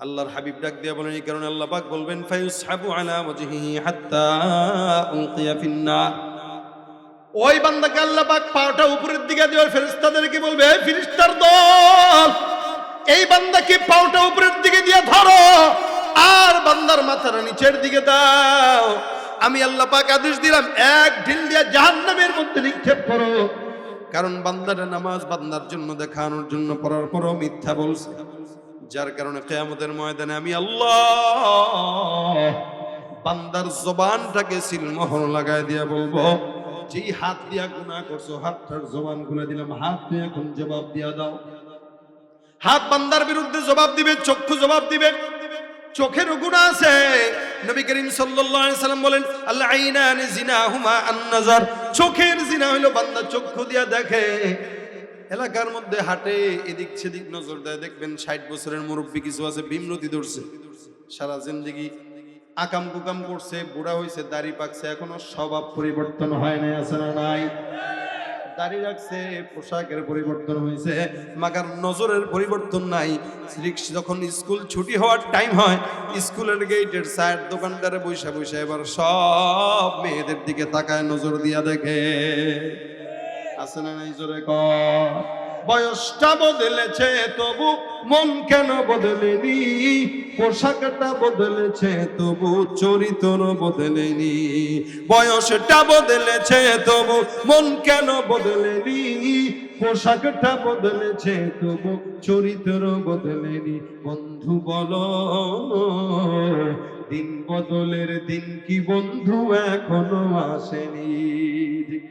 আল্লাহর হাবিব ডাক দিয়া বলেন, এই কারণে আল্লাহ পাক বলবেন, ফায়ুসহাবু আলা ওয়াজহিহি হাত্তা উলকিয়া ফিন্নার। ওই বান্দাকে আল্লাহ পাক পাটা উপরের দিকে দেওয়ার ফেরেশতাদেরকে বলবে, এই ফেরেশতার দল, এই বান্দাকে পাওটা উপরের দিকে দিয়ে ধরো, আর বান্দার মাথাটা নিচের দিকে দাও। আমি আল্লাহ পাক আদেশ দিলাম, এক ঢিল দিয়ে জাহান্নামের মধ্যে নিক্ষেপ করো। কারণ বান্দাটা নামাজ বান্দার জন্য দেখানোর জন্য পড়ার পরও মিথ্যা বলছে। যার কারণে কেয়ামতের ময়দানে আমি আল্লাহ বান্দার জবানটাকে সিলমোহর লাগায় দিয়া বলব, যেই হাত দিয়া গুনাহ করছ, হাতটার জবান খুলে দিলাম। হাত দিয়ে এখন জবাব দিয়া দাও। হাত বান্দার বিরুদ্ধে জবাব দিবে, চক্ষু জবাব দিবে। চোখের গুণা আছে। নবী করিম সাল্লাল্লাহু আলাইহি সাল্লাম বলেন আল্লাহ আইনান জিনাহুমা আন নাজার চোখের জিনা হইল বান্দা চক্ষু দিয়া দেখে। এলাকার মধ্যে হাটে, এদিক সেদিক নজর দেয়। দেখবেন ষাট বছরের মুরব্বী কিছু আছে ভীমরতি ধরছে। সারা জিন্দগি আকাম কুকাম করছে, বুড়া হয়েছে দাড়ি পাকছে, এখনও স্বভাব পরিবর্তন হয় নাই, আছে না নাই? দাড়ি পোশাকের পরিবর্তন হয়েছে মাগার নজরের পরিবর্তন নাই। যখন স্কুল ছুটি হওয়ার টাইম হয়, স্কুলের সাইড দোকানদারে বৈশা বৈশা এবার সব মেয়েদের দিকে তাকায়, নজর দিয়া দেখে। আছে না নাই জোরে ক বয়সটা বদলেছে, তবু মন কেন বদলেনি? পোশাকটা বদলেছে, তবু চরিত্র বদলেনি। বয়সটা বদলেছে, তবু মন কেন বদলেনি? পোশাকটা বদলেছে, তবু চরিত্র বদলেনি। বন্ধু বলো, দিন বদলের দিন কি বন্ধু এখনও আসেনি?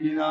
কিনা?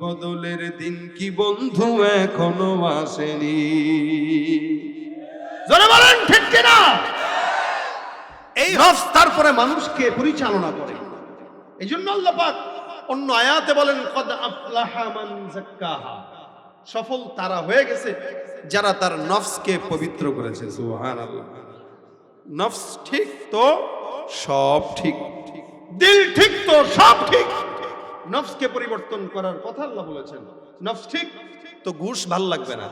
বদলের দিন কি বন্ধু এখনও আসেনি? জোরে বলেন ঠিক কিনা? এই নফস তারপরে মানুষকে পরিচালনা করে। এই জন্য আল্লাহ পাক অন্য আয়াতে বলেন কদ আফলাহা মান যাক্কাহা। সফল তারা হয়ে গেছে যারা তার নফসকে পবিত্র করেছে সুবহানাল্লাহ। নফস ঠিক তো সব ঠিক। দিল ঠিক তো সব নফসকে পরিবর্তন করার কথা আল্লাহ বলেছেন। নফস ঠিক, তো ঘুষ ভালো লাগবে না।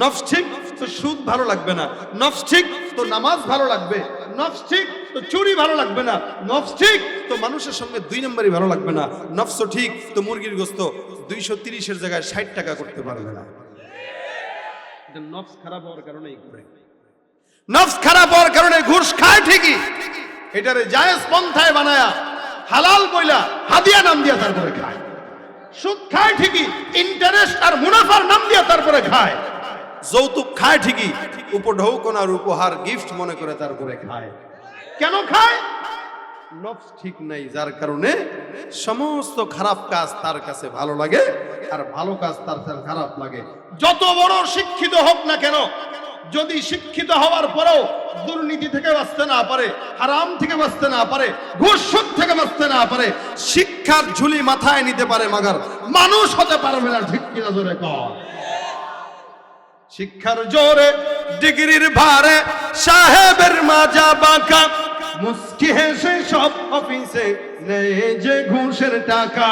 নফস ঠিক, তো সুদ ভালো লাগবে না। নফস ঠিক, তো নামাজ ভালো লাগবে। নফস ঠিক, তো চুরি ভালো লাগবে না। নফস ঠিক, তো মানুষের সঙ্গে দুই নম্বরই ভালো লাগবে না। নফস ঠিক, তো মুরগির গোস্ত দুইশো তিরিশের জায়গায় ষাট টাকা করতে পারবে না। নফস খারাপ হওয়ার কারণেই করে নফস খারাপ হওয়ার কারণে ঘুষ খায় ঠিকই। এটারে জায়েজ পন্থায় বানায়া হালাল বইলা হাদিয়া নাম দিয়া তারপরে খায়। সুদ খায় ঠিকই ইন্টারেস্ট আর মুনাফার নাম দিয়া তারপরে খায়। যৌতুক খায় ঠিকই উপঢৌকনার উপহার গিফট মনে করে তারপরে খায়। কেন খায়? নফস ঠিক নাই, যার কারণে সমস্ত খারাপ কাজ তার কাছে ভালো লাগে, আর ভালো কাজ তার খারাপ লাগে। যত বড় শিক্ষিত হোক না কেন যদি শিক্ষিত হওয়ার পরেও দুর্নীতি থেকে বাঁচতে না পারে, হারাম থেকে বাঁচতে না পারে, ঘুষ থেকে বাঁচতে না পারে, শিক্ষার ঝুলি মাথায় নিতে পারে, মাগার মানুষ হতে পারবে না, ঠিক কিনা জোরে শিক্ষার জোরে ডিগ্রির ভারে সাহেবের মাজা বাঁকা, মুস্কি হেসে সব অফিসে নেই যে ঘুষের টাকা।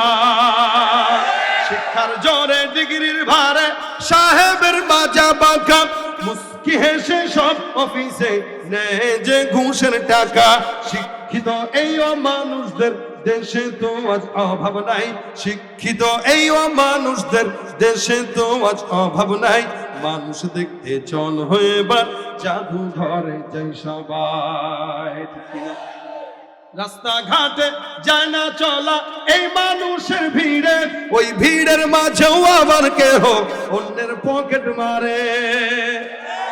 শিক্ষার জোরে ডিগ্রির ভারে সাহেবের মাজা বাঁকা মুস্কি হেসে সব অফিসে নেয় যে ঘুষের টাকা। শিক্ষিত এই মানুষদের দেশে তো আজ অভাব নাই। শিক্ষিত এই মানুষদের দেশে তো আজ অভাব নাই। মানুষ দেখতে চল হয়ে বা জাদু ঘরে যাই সবাই? রাস্তাঘাটে যায় না চলা, এই মানুষের ভিড়ে, ওই ভিড়ের মাঝেও আবার কেহ অন্যের পকেট মারে।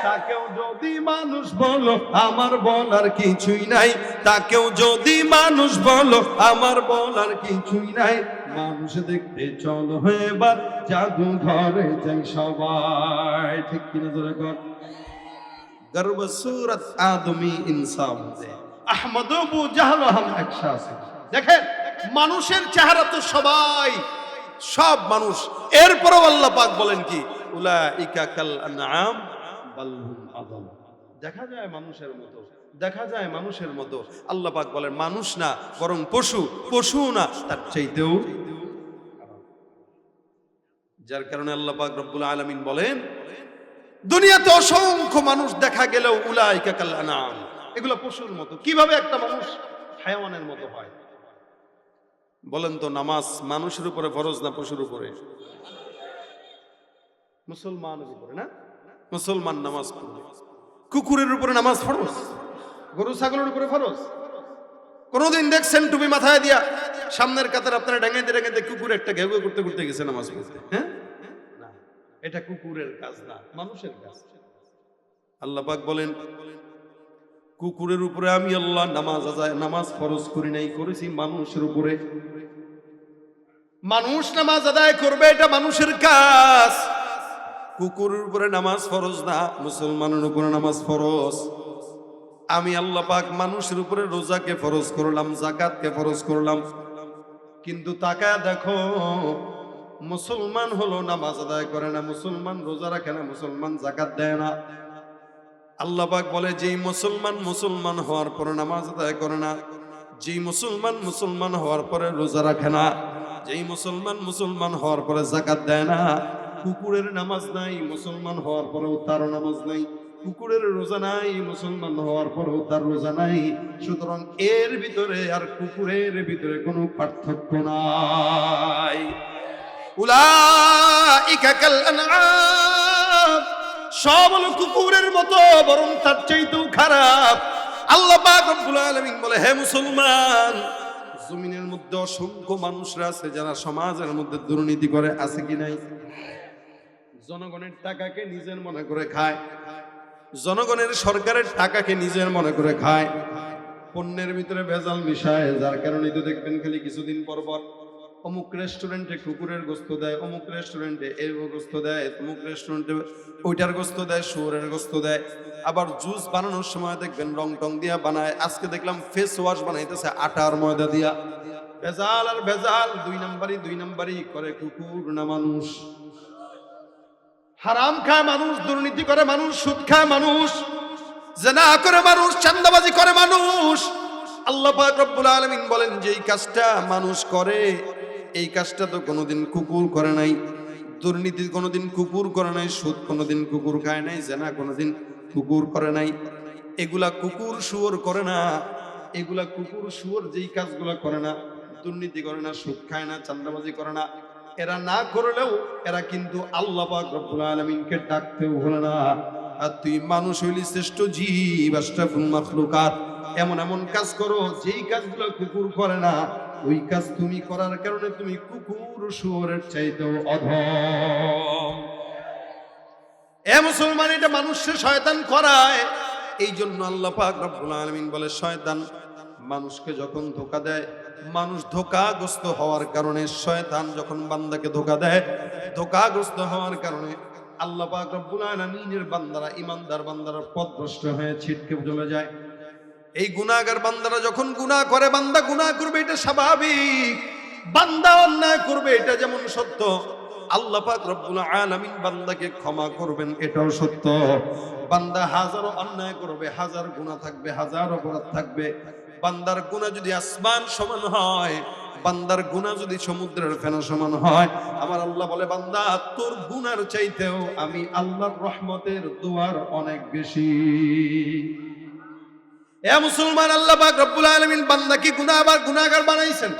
তাকেও যদি মানুষ বলো, আমার বলার কিছুই নাই। তাকেও যদি মানুষ বলো, আমার বলার কিছুই নাই। মানুষ দেখতে, চলো এবার জাদু ঘরে যাই সবাই। ঠিক কিনা ধরে গর্ব সুরত আদমি ইনসাফ দেয় আহমদবু জাহাল একসা দেখেন, মানুষের চেহারা তো সবাই, সব মানুষ। এরপরও আল্লাহ পাক বলেন কি, উলাইকা কাল আনআম দেখা যায় মানুষের মতো, দেখা যায় মানুষের মতো। আল্লাহ পাক বলেন, মানুষ না, বরং পশু পশু না, তার চাইতেও যার কারণে আল্লাহ পাক রব্বুল আলামিন বলেন, দুনিয়াতে অসংখ্য মানুষ দেখা গেলেও উলাইকা কাল আনআম। এগুলো পশুর মতো। কীভাবে একটা মানুষ হায়াওয়ানের মতো হয়? বলেন তো, নামাজ মানুষের উপরে ফরজ না পশুর উপরে? মুসলমানের উপরে, না? মুসলমান নামাজ কুকুরের উপরে নামাজ ফরজ? গরু ছাগলের উপরে ফরজ? কোনোদিন দেখছেন টুপি মাথায় দিয়া সামনের কাতার আপনারা ডাঙাইতে ডাঙাইতে কুকুর একটা ঘেউ করতে করতে গেছে নামাজ পড়তে? হ্যাঁ? এটা কুকুরের কাজ না, মানুষের কাজ। আল্লাহ পাক বলেন কুকুরের উপরে আমি আল্লাহ নামাজ আজায় নামাজ ফরজ করি নাই, করেছি মানুষের উপরে। মানুষ নামাজ আদায় করবে, এটা মানুষের কাজ। কুকুরের উপরে নামাজ ফরজ না, মুসলমানের উপরে নামাজ ফরজ। আমি আল্লাহ পাক মানুষের উপরে রোজাকে ফরজ করলাম জাকাতকে ফরজ করলাম। কিন্তু তাকায় দেখো, মুসলমান হলো নামাজ আদায় করে না, মুসলমান রোজা রাখে না, মুসলমান জাকাত দেয় না। আল্লাহ পাক বলে, যেই মুসলমান মুসলমান হওয়ার পরে নামাজ আদায় করে না, যেই মুসলমান মুসলমান হওয়ার পরে রোজা রাখে না, যেই মুসলমান মুসলমান হওয়ার পরে জাকাত দেয় না, কুকুরের নামাজ নাই, মুসলমান হওয়ার পরেও তার নামাজ নাই, কুকুরের রোজা নাই, মুসলমান হওয়ার পরেও তার রোজা নাই, সুতরাং এর ভিতরে আর কুকুরের ভিতরে কোনো পার্থক্য নাই। উলাইকা কাল আনআম। সব হলো কুকুরের মতো, বরং তার চাইতেও খারাপ। আল্লাহ পাক রব্বুল আলামিন বলে, হে মুসলমান, জমিনের মধ্যে অসংখ্য মানুষরা আছে যারা সমাজের মধ্যে দুর্নীতি করে, আছে কি নাই? জনগণের টাকাকে নিজের মনে করে খায়। জনগণের সরকারের টাকাকে নিজের মনে করে খায়। পণ্যের ভিতরে ভেজাল মিশায়, যার কারণে তো দেখবেন খালি কিছুদিন পর পর অমুক রেস্টুরেন্টে কুকুরের গোস্ত দেয়, অমুক রেস্টুরেন্টে এর গোস্ত দেয়, অমুক রেস্টুরেন্টে ওইটার গোস্ত দেয়, শুয়োরের গোস্ত দেয়। আবার জুস বানানোর সময় দেখবেন রং টং দিয়া বানায়। আজকে দেখলাম ফেস ওয়াশ বানাইতেছে আটার ময়দা দিয়া। ভেজাল আর ভেজাল, দুই নাম্বারই দুই নাম্বারই করে কুকুর না মানুষ। হারাম খায় মানুষ, দুর্নীতি করে মানুষ, সুদ খায় মানুষ, জেনা করে মানুষ চান্দাবাজি করে মানুষ। আল্লাহ পাক রব্বুল আলামিন বলেন যে এই কাজটা মানুষ করে এই কাজটা তো কোনোদিন কুকুর করে নাই। দুর্নীতি কোনোদিন কুকুর করে নাই, সুদ কোনোদিন কুকুর খায় নাই, জেনা কোনোদিন কুকুর করে নাই। এগুলা কুকুর শুয়োর করে না, এগুলা কুকুর শুয়োর যেই কাজগুলা করে না, দুর্নীতি করে না, সুদ খায় না চান্দাবাজি করে না। এরা না করলেও এরা কিন্তু আল্লাহ পাক রব্বুল ডাকতেও ভুলে না। আর তুই মানুষ হইলি শ্রেষ্ঠ জীব আশরাফুল মাখলুকাত। এমন এমন কাজ করো, যেই কাজগুলো কুকুর করে না ওই কাজ তুমি করার কারণে তুমি কুকুর শুয়োরের চাইতেও অধম। এ মুসলমান, এটা মানুষকে শয়তান করায়। এই জন্য আল্লাহ পাক রব্বুল আলামিন বলে, শয়তান মানুষকে যখন ধোকা দেয়, মানুষ ধোকাগ্রস্ত হওয়ার কারণে শয়তান যখন বান্দাকে ধোকা দেয়, ধোকাগ্রস্ত হওয়ার কারণে আল্লাহ পাক রব্বুল আলামিনের বান্দারা, ইমানদার বান্দারা পথভ্রষ্ট হয়ে ছিটকে চলে যায়। এই গুনাহগার বান্দারা যখন গুনাহ করে, বান্দা গুনাহ করবে, এটা স্বাভাবিক। বান্দা অন্যায় করবে, এটা যেমন সত্য। আল্লাহ পাক রব্বুল আলামিন বান্দাকে ক্ষমা করবেন, এটাও সত্য। বান্দা হাজারো অন্যায় করবে, হাজার গুনাহ থাকবে, হাজার অপরাধ থাকবে। বান্দার গুনাহ যদি আসমান সমান হয়, বান্দার গুনাহ যদি সমুদ্রের ফেনা সমান হয়, আমার আল্লাহ বলে, বান্দা, তোর গুনার চাইতেও আমি আল্লাহর রহমতের দুয়ার অনেক বেশি। এ মুসলমান, আল্লাহ পাক রব্বুল আলামিন বান্দা কি গুনাহ আবার গুনাহগার বানাইছেন?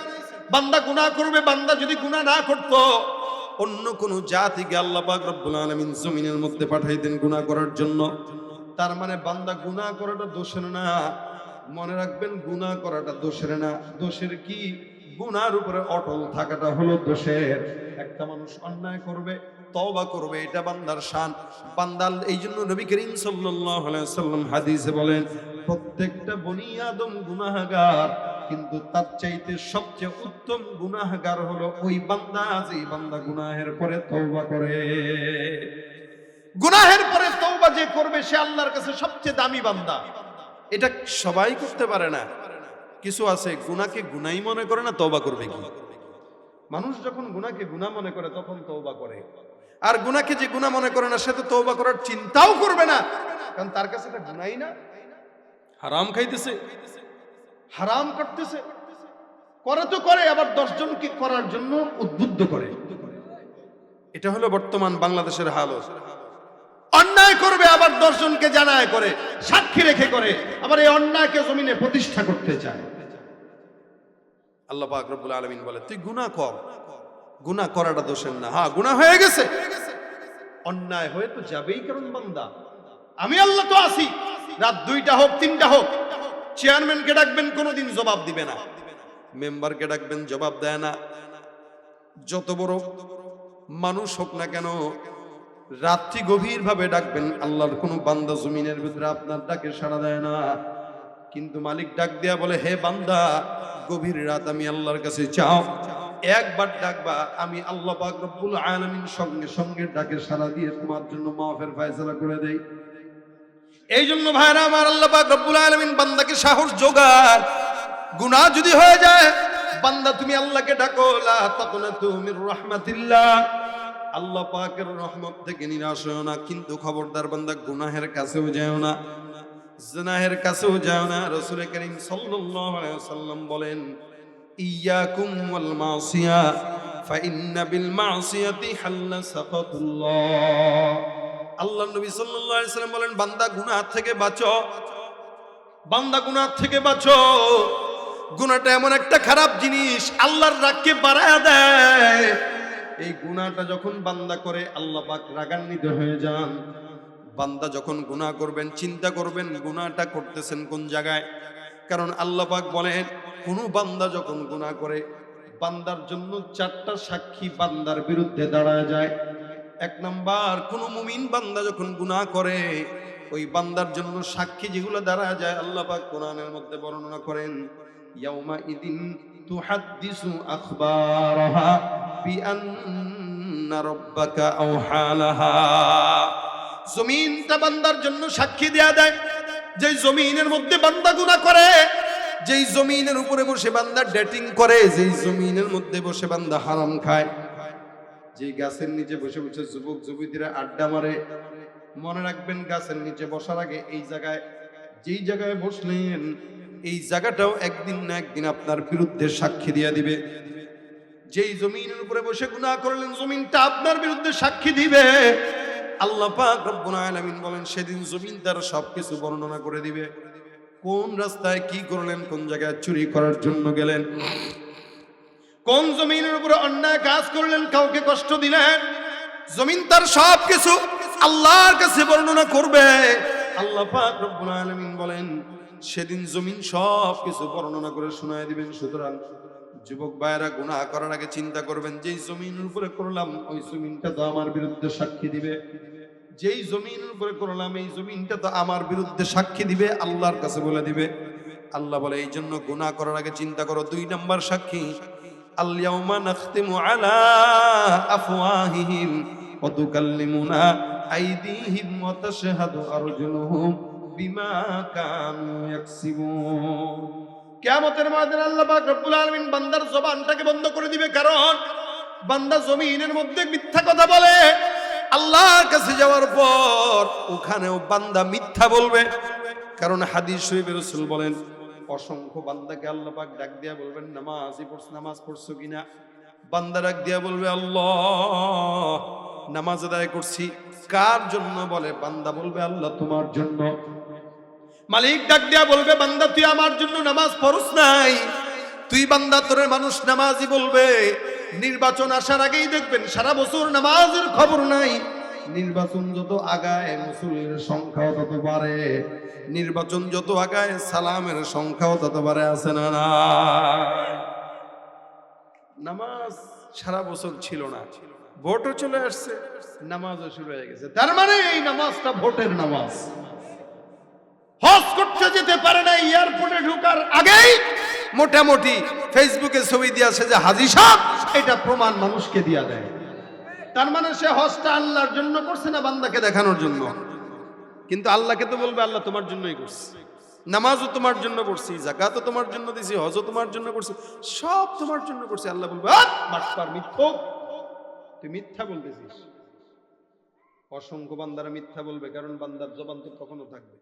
বান্দা গুনাহ করবে, বান্দা যদি গুনাহ না করতো, অন্য কোন জাতিকে আল্লাহ পাক রব্বুল আলামিন জমিনের মধ্যে পাঠাইতেন গুনাহ করার জন্য। তার মানে বান্দা গুনাহ করাটা দোষের না। মনে রাখবেন, গুনাহ করাটা দোষের না। দোষের কি? গুনার উপরে অটল থাকাটা হলো দোষের। একটা মানুষ অন্যায় করবে, তওবা করবে, এটা বান্দার শান। বান্দাল এই জন্য নবী করিম সাল্লাল্লাহু সাল্লাম হাদিসে বলেন প্রত্যেকটা বনি আদম গুনাহগার, কিন্তু তার চাইতে সবচেয়ে উত্তম গুনাহগার হলো ওই বান্দা যেই বান্দা গুনাহের পরে তওবা করে। গুনাহের পরে তওবা যে করবে, সে আল্লাহর কাছে সবচেয়ে দামি বান্দা। এটা সবাই করতে পারে না। কিছু আছে গুনাকে গুনাই মনে করে না, তওবা করবে কি? মানুষ যখন গুনাহকে গুনাহ মনে করে, তখন তওবা করে। আর গুনাকে যে গুনাহ মনে করে না, সে তো তওবা করার চিন্তাও করবে না। কারণ তার কাছে এটা গুনাই না। হারাম খাইতেছে। হারাম করতেছে। করে তো করে আবার দশজনকে করার জন্য উদ্বুদ্ধ করে। এটা হলো বর্তমান বাংলাদেশের হালত। অন্যায় করবে আবার দশজনকে জানায় করে সাক্ষী রেখে করে আবার এই অন্যায়কে জমিনে প্রতিষ্ঠা করতে চায়। আল্লাহ পাক রব্বুল আলামিন বলে তুই গুনাহ কর। গুনাহ করাটা দোষের না। হ্যাঁ গুনাহ হয়ে গেছে। অন্যায় হয়ে তো যাবেই কারণ বান্দা। আমি আল্লাহ তো আছি। রাত দুইটা হোক, তিনটা হোক। চেয়ারম্যানকে ডাকবেন, কোনোদিন জবাব দিবে না। মেম্বারকে ডাকবেন, জবাব দেয় না। যত বড় মানুষ হোক না কেন, রাত্রি গভীর ভাবে ডাকবেন, আল্লাহর কোনো বান্দা জমিনের ভিতরে আপনার ডাকে সাড়া দেয় না। কিন্তু মালিক ডাক দেয়া বলে, হে বান্দা, গভীর রাত আমি আল্লাহর কাছে চাও। একবার ডাকবা, আমি আল্লাহ পাক রব্বুল আলামিন সঙ্গে সঙ্গে ডাকে সাড়া দিয়ে তোমার জন্য মাফের ফয়সালা করে দেই। এই জন্য ভাইরা আমার আল্লাহ পাক রব্বুল আলামিন বান্দাকে সাহস যোগায় গুনাহ যদি হয়ে যায়, বান্দা তুমি আল্লাহকে ডাকো, লা মির রাহমাতিল্লাহ। আল্লাহ পাকের রহমত থেকে নিরাশ হও না, কিন্তু খবরদার বান্দা গুনাহের কাছেও যাও না। জিনাহের কাছেও যাও না। রাসূল করিম সাল্লাল্লাহু আলাইহি ওয়াসাল্লাম বলেন ইয়াকুম ওয়াল মাসিয়া, ফাইন্না বিল মাসিয়াতি হাল্লা সাকাতুল্লাহ। আল্লাহ নবী সাল্লাম বলেন, বান্দা গুনাহ থেকে বাঁচো। বান্দা গুনাহ থেকে বাঁচো। গুনাহটা এমন একটা খারাপ জিনিস, আল্লাহর রাগকে বাড়ায় দেয়। এই গুনাহটা যখন বান্দা করে, আল্লাহ পাক রাগান্বিত হয়ে যান। বান্দা যখন গুনাহ করবেন, চিন্তা করবেন গুনাহটা করতেছেন কোন জায়গায়। কারণ আল্লাহ পাক বলেন, কোন বান্দা যখন গুনাহ করে, বান্দার জন্য চারটা সাক্ষী বান্দার বিরুদ্ধে দাঁড়ায় যায়। এক নাম্বার, কোন মুমিন বান্দা যখন গুনাহ করে, ওই বান্দার জন্য সাক্ষী যেগুলো দাঁড়ায় যায়, আল্লাহ পাক কোরআনের মধ্যে বর্ণনা করেন ইয়াউমা ইদিন তুহাদ্দিসু আখবারাহা বিআন্না রাব্বাকা আওহালাহা। জমিনটা বান্দার জন্য সাক্ষী দেয়া দেয়, যেই জমিনের মধ্যে বান্দা গুনাহ করে, যেই জমিনের উপরে বসে বান্দা ডেটিং করে, যেই জমিনের মধ্যে বসে বান্দা হারাম খায়। যেই গাছের নিচে বসে বসে যুবক যুবতীরা আড্ডা মারে, মনে রাখবেন গাছের নিচে বসার আগে এই জায়গায়, যেই জায়গায় বসলেন, এই জায়গাটাও একদিন না একদিন আপনার বিরুদ্ধে সাক্ষী দিয়ে দিবে। যেই জমিনের উপরে বসে গুনাহ করলেন, জমিনটা আপনার বিরুদ্ধে সাক্ষী দিবে। আল্লাহ পাক রব্বুল আলামিন বলেন, সেদিন জমিন তার সবকিছু বর্ণনা করে দিবে। কোন রাস্তায় কি করলেন, কোন জায়গায় চুরি করার জন্য গেলেন? কোন জমিনের উপরে অন্যায় কাজ করলেন, কাউকে কষ্ট দিলেন? জমিন তার সব কিছু আল্লাহর কাছে বর্ণনা করবে। আল্লাহ পাক রব্বুল আলামিন বলেন, সেদিন জমিন সব কিছু বর্ণনা করে শোনায় দিবেন। সুতরাং যুবক ভাইয়েরা, গুনাহ করার আগে চিন্তা করবেন, যেই জমিনের উপরে করলাম, ওই জমিনটা তো আমার বিরুদ্ধে সাক্ষী দিবে। যেই জমিনের উপরে করলাম, এই জমিনটা তো আমার বিরুদ্ধে সাক্ষী দিবে, আল্লাহর কাছে বলে দিবে। আল্লাহ বলে এই জন্য গুনাহ করার আগে চিন্তা করো, দুই নাম্বার সাক্ষী আল্লাউমা নাখতিমু আলা আফওয়াহিহিম ওয়া তুকাল্লিমুনা আইদিহিম ওয়া তাশহাদু আরজুলুহুম বিমা কানু ইয়াকসিবুন। কিয়ামতের আল্লাহ পাক রব্বুল আলামিন বান্দার জবানটাকে বন্ধ করে দিবে, কারণ বান্দা জমিনের মধ্যে মিথ্যা কথা বলে। আল্লাহর কাছে যাওয়ার পর ওখানেও বান্দা মিথ্যা বলবে। কারণ হাদিস শরীফের রাসূল বলেন অসংখ্য বান্দাকে আল্লাহ পাক ডাক দিয়া বলবেন, নামাজই পড়ছ, নামাজ পড়ছো কিনা? বান্দা ডাক দিয়া বলবে, আল্লাহ, নামাজ আদায় করছি। কার জন্য বলে? বান্দা বলবে, আল্লাহ তোমার জন্য। মালিক ডাক দিয়া বলবে, বান্দা, তুই আমার জন্য নামাজ পড়স নাই? তুই বান্দা, তোরে মানুষ নামাজই বলবে। নির্বাচন আসার আগেই দেখবেন সারা বছর নামাজের খবর নাই। নির্বাচন যত আগায়, মুসলিমের সংখ্যাও তত বাড়ে। নির্বাচন যত আগায়, সালামের সংখ্যাও তত বাড়ে, আছে না নামাজ সারা বছর ছিল না। ভোটও চলে আসছে, নামাজও শুরু হয়ে গেছে। তার মানে এই নামাজটা ভোটের নামাজ। হজ করতে যেতে পারে না, এয়ারপোর্টে ঢোকার আগেই মোটামুটি ফেসবুকে ছবি দিয়ে আসে যে হাজি সাহেব, এটা প্রমাণ মানুষকে দিয়া দেয়। তার মানে সে হজটা আল্লাহর জন্য করছে না বান্দাকে দেখানোর জন্য? কিন্তু আল্লাহকে তো বলবে আল্লাহ তোমার জন্যই করছি। নামাজও তোমার জন্য করছি জাকাতও তোমার জন্য দিছি হজও তোমার জন্য করছি সব তোমার জন্য করছি। আল্লাহ বলবে "আহ, বাটপার মিথ্যক তুই মিথ্যা বলতেছিস। অসংখ্য বান্দারা মিথ্যা বলবে কারণ বান্দার জবান তো কখনো থাকবে।